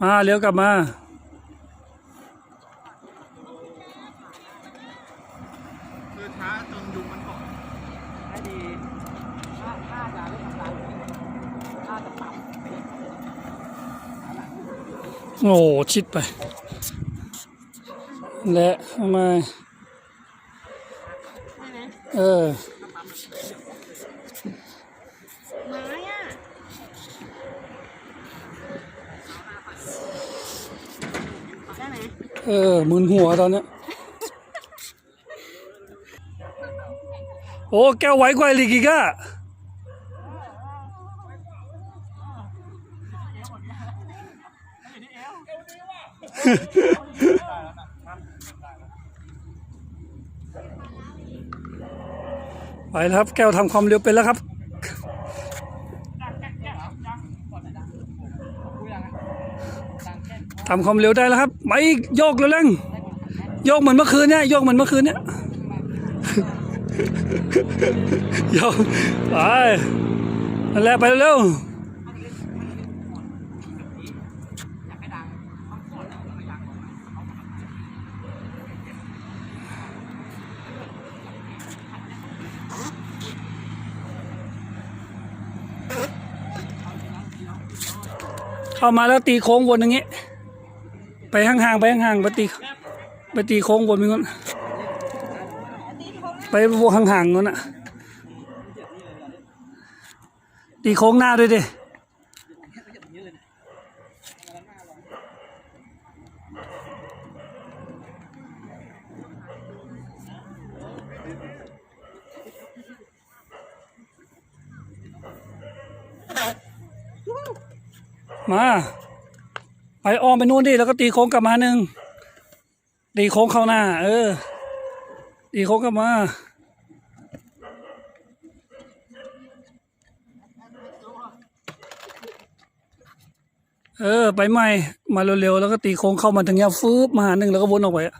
มาเลี้ยวกลับมา คือช้าจนยุงมันเกาะให้ดีถ้าถ้าจะเล่นทำร้ายถ้าจะปรับไม่ได้โอ้โหชิดไป และทำไมได้ไหมเออ ไม้อะได้ไหม เออมึนหัวตอนนี้โอ้แก้วไหวกว่าอีกอีกอะไปแล้วครับ แก้วทำความเร็วเป็นแล้วครับ ทำความเร็วได้แล้วครับไปอีกโยกเร็วๆโยกเหมือนเมื่อคืนเนี่ยโยกเหมือนเมื่อคืนเนี่ยโยกไปนั่นแหละไปเร็วเข้ามาแล้วตีโค้งวนอย่างงี้ ไปห่างๆไปห่างๆไปตีไปตีโค้งวนไปงั้นไปวงห่างๆงั้นอะตีโค้งหน้าด้วยดิมา ไปอ้อมไปนู่นดิแล้วก็ตีโค้งกลับมาหนึ่งตีโค้งเข้าหน้า เออตีโค้งกลับมาเออ ไปใหม่มาเร็วๆแล้วก็ตีโค้งเข้ามาทางเนี้ยฟืบมาหาหนึ่งแล้วก็วนออกไปอะ